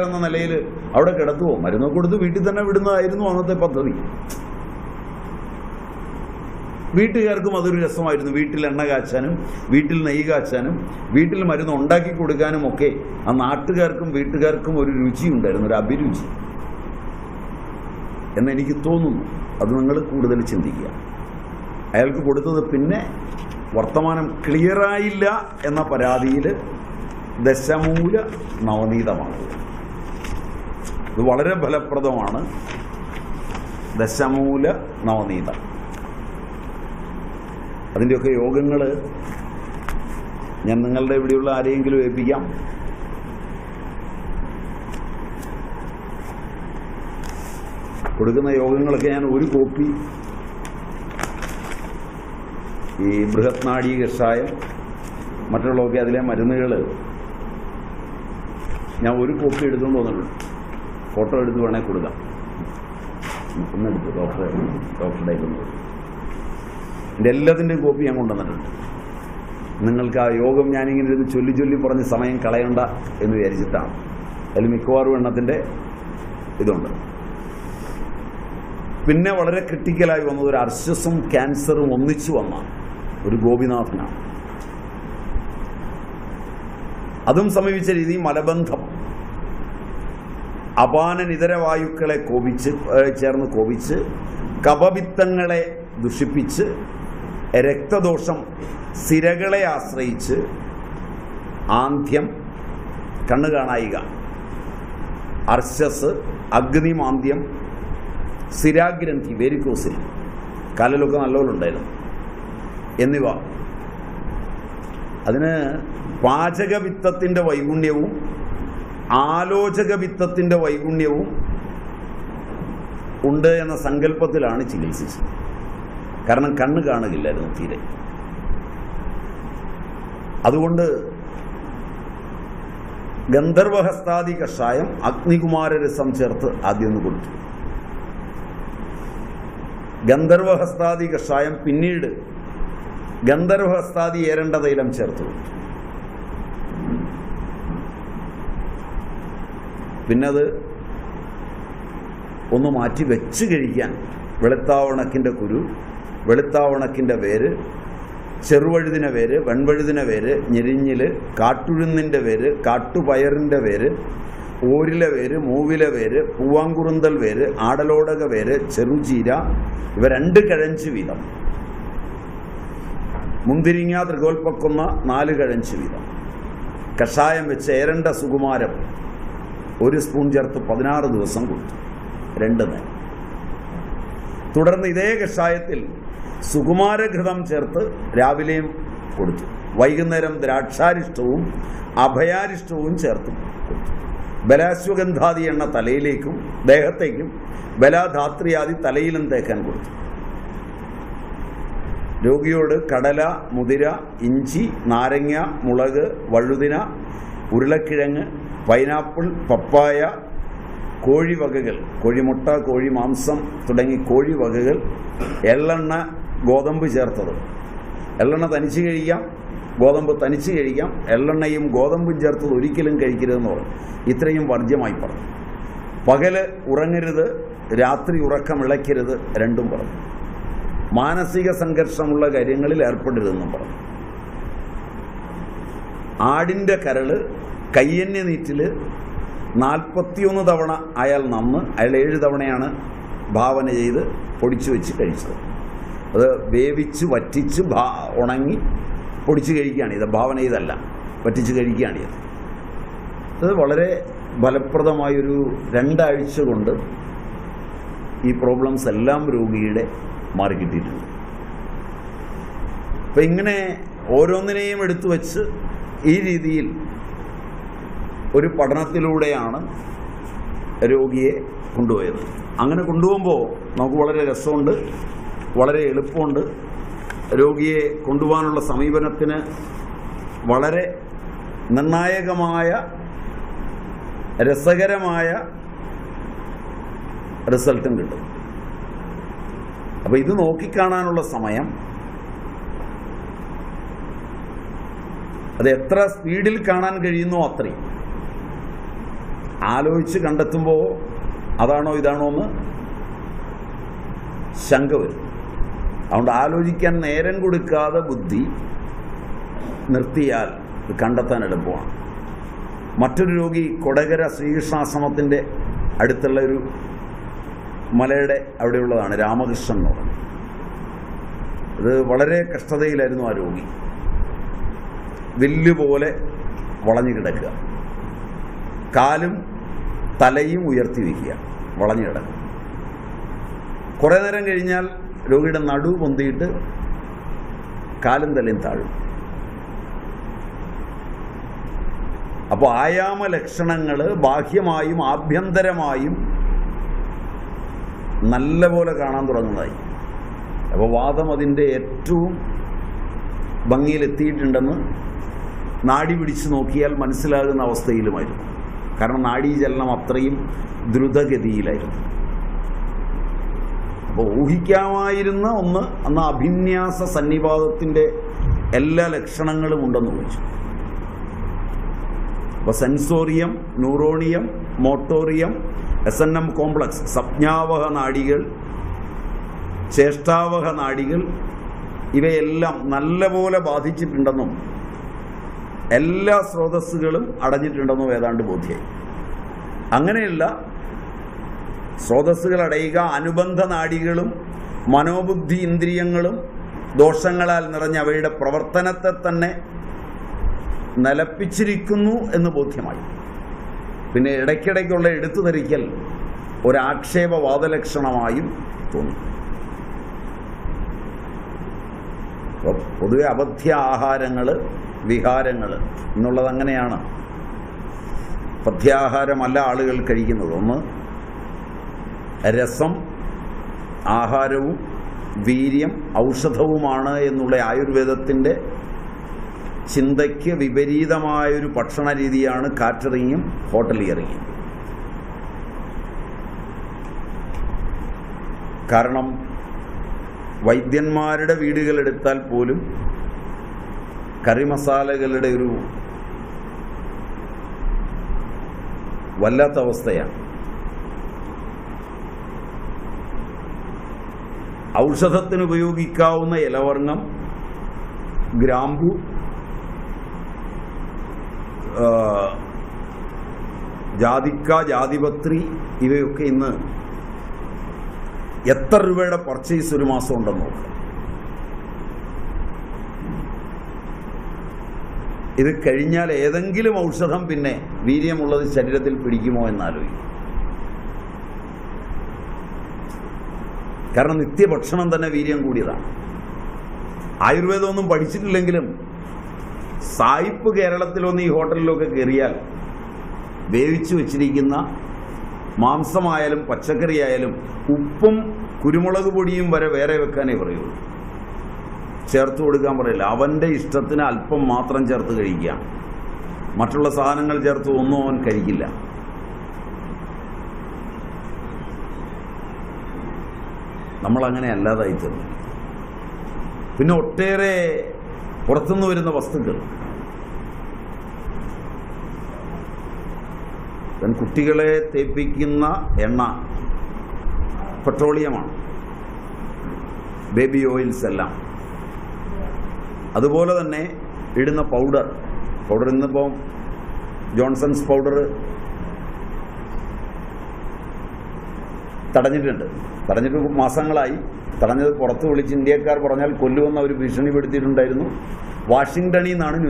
എന്ന നിലയിൽ അവിടെ കിടത്തുവോ? മരുന്ന് കൊടുത്ത് വീട്ടിൽ തന്നെ വിടുന്നതായിരുന്നു അന്നത്തെ പദ്ധതി. വീട്ടുകാർക്കും അതൊരു രസമായിരുന്നു. വീട്ടിൽ എണ്ണ കാച്ചാനും വീട്ടിൽ നെയ്യ് കാച്ചാനും വീട്ടിൽ മരുന്ന് ഉണ്ടാക്കി കൊടുക്കാനും ഒക്കെ ആ നാട്ടുകാർക്കും വീട്ടുകാർക്കും ഒരു രുചി ഉണ്ടായിരുന്നു ഒരു അഭിരുചി. എന്നെനിക്ക് തോന്നുന്നു. അത് നിങ്ങൾ കൂടുതൽ ചിന്തിക്കുക. അയാൾക്ക് കൊടുത്തത് പിന്നെ വർത്തമാനം ക്ലിയറായില്ല എന്ന പരാതിയിൽ ദശമൂല നവനീതമാണ് ഇത് വളരെ ഫലപ്രദമാണ്. ദശമൂല നവനീത. അതിന്റെയൊക്കെ യോഗങ്ങൾ ഞാൻ നിങ്ങളുടെ ഇവിടെയുള്ള ആരെയെങ്കിലും ഏൽപ്പിക്കാം? കൊടുക്കുന്ന യോഗങ്ങളൊക്കെ ഞാൻ ഒരു കോപ്പി. ഈ ബൃഹത് നാഡീ കഷായം മറ്റുള്ളതൊക്കെ അതിലെ മരുന്നുകൾ ഞാൻ ഒരു കോപ്പി എടുത്തുകൊണ്ട് വന്നിട്ടുണ്ട്. ഫോട്ടോ എടുത്ത് വേണേൽ കൊടുക്കാം. ഒന്നെടുത്ത് ഡോക്ടറെ ഡോക്ടറുടെ ഒന്ന് എന്റെ എല്ലാത്തിന്റെയും കോപ്പി ഞാൻ കൊണ്ടുവന്നിട്ടുണ്ട്. നിങ്ങൾക്ക് ആ യോഗം ഞാനിങ്ങനെ ഇരുന്ന് ചൊല്ലി ചൊല്ലി പറഞ്ഞ് സമയം കളയണ്ട എന്ന് വിചാരിച്ചിട്ടാണ്. അതിൽ മിക്കവാറും എണ്ണത്തിന്റെ ഇതുണ്ട്. പിന്നെ വളരെ ക്രിട്ടിക്കലായി വന്നത് ഒരു അർശസും ക്യാൻസറും ഒന്നിച്ചു വന്ന ഒരു ഗോപിനാഥനാണ്. അതും സമീപിച്ച രീതി മലബന്ധം. അപാനനിതര വായുക്കളെ കോപിച്ച് ചേർന്ന് കോപിച്ച് കപവിത്തങ്ങളെ ദുഷിപ്പിച്ച് രക്തദോഷം സിരകളെ ആശ്രയിച്ച് ആന്ധ്യം കണ്ണു കാണായിക അർശസ് അഗ്നിമാന്ത്യം സിരാഗ്രന്ഥി വേരിക്കോസിൽ. കാലിലൊക്കെ നല്ലപോലെ ഉണ്ടായിരുന്നു എന്നിവ. അതിന് പാചകവിത്തത്തിന്റെ വൈഗുണ്യവും ആലോചകവിത്തത്തിന്റെ വൈഗുണ്യവും ഉണ്ട് എന്ന സങ്കല്പത്തിലാണ് ചികിത്സിച്ചത്. കാരണം കണ്ണ് കാണുകയില്ലായിരുന്നു തീരെ. അതുകൊണ്ട് ഗന്ധർവഹസ്താദി കഷായം അഗ്നികുമാരരസം ചേർത്ത് ആദ്യം ഒന്ന് കൊടുത്തു. ഗന്ധർവഹസ്താദി കഷായം പിന്നീട് ഗന്ധർവഹസ്താദി ഏരണ്ട തൈലം ചേർത്ത് കൊടുത്തു. പിന്നെ അത് ഒന്ന് മാറ്റി വെച്ച് കഴിക്കാൻ. വെളുത്താവണക്കിന്റെ കുരു വെളുത്താവണക്കിന്റെ വേര് ചെറുവഴുതിന വേര് വെൺവഴുതിന വേര് ഞെരിഞ്ഞിൽ കാട്ടുഴുന്നിന്റെ വേര് കാട്ടുപയറിന്റെ വേര് ഓരില വേര് മൂവില വേര് പൂവാങ്കുറുന്തൽ വേര് ആടലോടക വേര് ചെറുചീര ഇവ രണ്ട് കിഴഞ്ച് വീതം. മുന്തിരിങ്ങ തൃകോൽപ്പക്കുന്ന നാല് കിഴഞ്ച് വീതം. കഷായം വെച്ച് ഏരണ്ട സുകുമാരം ഒരു സ്പൂൺ ചേർത്ത് പതിനാറ് ദിവസം കൊടുത്തു. രണ്ട് നേരം. തുടർന്ന് ഇതേ കഷായത്തിൽ സുകുമാരഘൃതം ചേർത്ത് രാവിലെയും കൊടുത്തു. വൈകുന്നേരം ദ്രാക്ഷാരിഷ്ടവും അഭയാരിഷ്ടവും ചേർത്ത് കൊടുത്തു. ബലാശ്വഗന്ധാദി എണ്ണ തലയിലേക്കും ദേഹത്തേക്കും ബലാധാത്രിയാദി തലയിലും തേക്കാൻ കൊടുത്തു. രോഗിയോട് കടല മുതിര ഇഞ്ചി നാരങ്ങ മുളക് വഴുതിന ഉരുളക്കിഴങ്ങ് പൈനാപ്പിൾ പപ്പായ കോഴിവകകൾ കോഴിമുട്ട കോഴി മാംസം തുടങ്ങി കോഴിവകകൾ എള്ളെണ്ണ ഗോതമ്പ് ചേർത്തത്. എള്ളെണ്ണ തനിച്ച് കഴിക്കാം ഗോതമ്പ് തനിച്ച് കഴിക്കാം എള്ളെണ്ണയും ഗോതമ്പും ചേർത്തത് ഒരിക്കലും കഴിക്കരുതെന്ന് പറഞ്ഞു. ഇത്രയും വർജ്യമായി പറഞ്ഞു. പകൽ ഉറങ്ങരുത് രാത്രി ഉറക്കം ഇളയ്ക്കരുത് രണ്ടും പറഞ്ഞു. മാനസിക സംഘർഷമുള്ള കാര്യങ്ങളിൽ ഏർപ്പെടരുതെന്നും പറഞ്ഞു. ആടിന്റെ കരൾ കയ്യന്യ നീറ്റിൽ നാൽപ്പത്തിയൊന്ന് തവണ അയാൾ നന്ന് അയാൾ ഏഴ് തവണയാണ് ഭാവന ചെയ്ത് പൊടിച്ചു വെച്ച് കഴിച്ചത്. അത് വേവിച്ച് വറ്റിച്ച് ഭാ ഉണങ്ങി പൊടിച്ച് കഴിക്കുകയാണ്. ഇത് ഭാവന ചെയ്തല്ല വറ്റിച്ച് കഴിക്കുകയാണ് ഇത്. അത് വളരെ ഫലപ്രദമായൊരു രണ്ടാഴ്ച കൊണ്ട് ഈ പ്രോബ്ലംസ് എല്ലാം രോഗിയുടെ മാറിക്കിട്ടിയിട്ടുണ്ട് അപ്പം ഇങ്ങനെ ഓരോന്നിനെയും എടുത്തു വച്ച് ഈ രീതിയിൽ ഒരു പഠനത്തിലൂടെയാണ് രോഗിയെ കൊണ്ടുപോയത്. അങ്ങനെ കൊണ്ടുപോകുമ്പോൾ നമുക്ക് വളരെ രസമുണ്ട് വളരെ എളുപ്പമുണ്ട്. രോഗിയെ കൊണ്ടുപോകാനുള്ള സമീപനത്തിന് വളരെ നിർണായകമായ രസകരമായ റിസൾട്ടും കിട്ടും. അപ്പോൾ ഇത് നോക്കിക്കാണാനുള്ള സമയം. അത് എത്ര സ്പീഡിൽ കാണാൻ കഴിയുന്നോ അത്രയും. ആലോചിച്ച് കണ്ടെത്തുമ്പോൾ അതാണോ ഇതാണോ എന്ന് ശങ്ക വരും. അതുകൊണ്ട് ആലോചിക്കാൻ നേരം കൊടുക്കാതെ ബുദ്ധി നിർത്തിയാൽ കണ്ടെത്താൻ എളുപ്പമാണ്. മറ്റൊരു രോഗി കൊടകര ശ്രീകൃഷ്ണാശ്രമത്തിന്റെ അടുത്തുള്ള ഒരു മലയുടെ അവിടെയുള്ളതാണ് രാമകൃഷ്ണൻ എന്ന് പറഞ്ഞു. ഇത് വളരെ കഷ്ടതയിലായിരുന്നു ആ രോഗി. വില്ലുപോലെ വളഞ്ഞു കിടക്കുക. കാലും തലയും ഉയർത്തി വയ്ക്കുക വളഞ്ഞു കിടക്കുക കുറേ നേരം കഴിഞ്ഞാൽ രോഗിയുടെ നടു പൊന്തിയിട്ട് കാലും തലയും താഴും. അപ്പോൾ ആയാമ ലക്ഷണങ്ങൾ ബാഹ്യമായും ആഭ്യന്തരമായും നല്ല പോലെ കാണാൻ തുടങ്ങുന്നതായി. അപ്പോൾ വാദം അതിന്റെ ഏറ്റവും ഭംഗിയിലെത്തിയിട്ടുണ്ടെന്ന് നാടി പിടിച്ച് നോക്കിയാൽ മനസ്സിലാകുന്ന അവസ്ഥയിലുമായിരുന്നു. കാരണം നാഡീചലനം അത്രയും ദ്രുതഗതിയിലായിരുന്നു. അപ്പോൾ ഊഹിക്കാമായിരുന്ന ഒന്ന് അന്ന് അഭിന്യാസ സന്നിപാതത്തിന്റെ എല്ലാ ലക്ഷണങ്ങളും ഉണ്ടെന്ന് ഊഹിച്ചു. അപ്പോൾ sensorium neuronium motorium S N M complex സംജ്ഞാവഹ നാഡികൾ ചേഷ്ടാവഹ നാഡികൾ ഇവയെല്ലാം നല്ലപോലെ ബാധിച്ചിട്ടുണ്ടെന്നും എല്ലാ സ്രോതസ്സുകളും അടഞ്ഞിട്ടുണ്ടെന്നും ഏതാണ്ട് ബോധ്യമായി അങ്ങനെയുള്ള സ്രോതസ്സുകൾ അടയുക അനുബന്ധ നാടികളും മനോബുദ്ധി ഇന്ദ്രിയങ്ങളും ദോഷങ്ങളാൽ നിറഞ്ഞ അവയുടെ പ്രവർത്തനത്തെ തന്നെ നിലപ്പിച്ചിരിക്കുന്നു എന്ന് ബോധ്യമായി. പിന്നെ ഇടയ്ക്കിടയ്ക്കുള്ള എടുത്തു ധരിക്കൽ ഒരാക്ഷേപവാദലക്ഷണമായും തോന്നി. അപ്പോൾ പൊതുവെ അബദ്ധ്യ ആഹാരങ്ങൾ വിഹാരങ്ങൾ എന്നുള്ളത് അങ്ങനെയാണ്. പഥ്യാഹാരമല്ല ആളുകൾ കഴിക്കുന്നത്. ഒന്ന് രസം ആഹാരവും വീര്യം ഔഷധവുമാണ് എന്നുള്ള ആയുർവേദത്തിന്റെ ചിന്തയ്ക്ക് വിപരീതമായൊരു ഭക്ഷണ രീതിയാണ് കാറ്ററിങ്ങും ഹോട്ടലിയറിങ്ങും. കാരണം വൈദ്യന്മാരുടെ വീടുകൾ എടുത്താൽ പോലും കറി മസാലകളുടെ ഒരു വല്ലാത്ത അവസ്ഥയാണ്. ഔഷധത്തിന് ഉപയോഗിക്കാവുന്ന ഇലവർണം ഗ്രാമ്പു ജാതിക്ക ജാതിപത്രി ഇവയൊക്കെ ഇന്ന് എത്ര രൂപയുടെ പർച്ചേസ് ഒരു മാസം ഉണ്ടെന്ന് നോക്കുക ഇത് കഴിഞ്ഞാൽ ഏതെങ്കിലും ഔഷധം പിന്നെ വീര്യമുള്ളത് ശരീരത്തിൽ പിടിക്കുമോ എന്നാലോചിക്കും. കാരണം നിത്യഭക്ഷണം തന്നെ വീര്യം കൂടിയതാണ്. ആയുർവേദമൊന്നും പഠിച്ചിട്ടില്ലെങ്കിലും സായിപ്പ് കേരളത്തിലൊന്ന് ഈ ഹോട്ടലിലൊക്കെ കയറിയാൽ വേവിച്ചു വെച്ചിരിക്കുന്ന മാംസമായാലും പച്ചക്കറിയായാലും ഉപ്പും കുരുമുളക് പൊടിയും വരെ വേറെ വെക്കാനേ പറയുള്ളൂ. ചേർത്ത് കൊടുക്കാൻ പറയില്ല. അവന്റെ ഇഷ്ടത്തിന് അല്പം മാത്രം ചേർത്ത് കഴിക്കുക. മറ്റുള്ള സാധനങ്ങൾ ചേർത്ത് ഒന്നും അവൻ കഴിക്കില്ല. നമ്മളങ്ങനെ അല്ലാതായി തീർന്നു. പിന്നെ ഒട്ടേറെ പുറത്തുനിന്ന് വരുന്ന വസ്തുക്കൾ. ഇവൻ കുട്ടികളെ തേപ്പിക്കുന്ന എണ്ണ പെട്രോളിയമാണ്. ബേബി ഓയിൽസ് എല്ലാം. അതുപോലെ തന്നെ ഇടുന്ന പൗഡർ. പൗഡർ ഇന്നിപ്പോൾ ജോൺസൺസ് പൗഡർ തടഞ്ഞിട്ടുണ്ട്. തടഞ്ഞിട്ട് മാസങ്ങളായി. തടഞ്ഞത് പുറത്ത് വിളിച്ച് ഇന്ത്യക്കാർ പറഞ്ഞാൽ കൊല്ലുമെന്ന് അവർ ഭീഷണിപ്പെടുത്തിയിട്ടുണ്ടായിരുന്നു. വാഷിങ്ടണിൽ നിന്നാണ്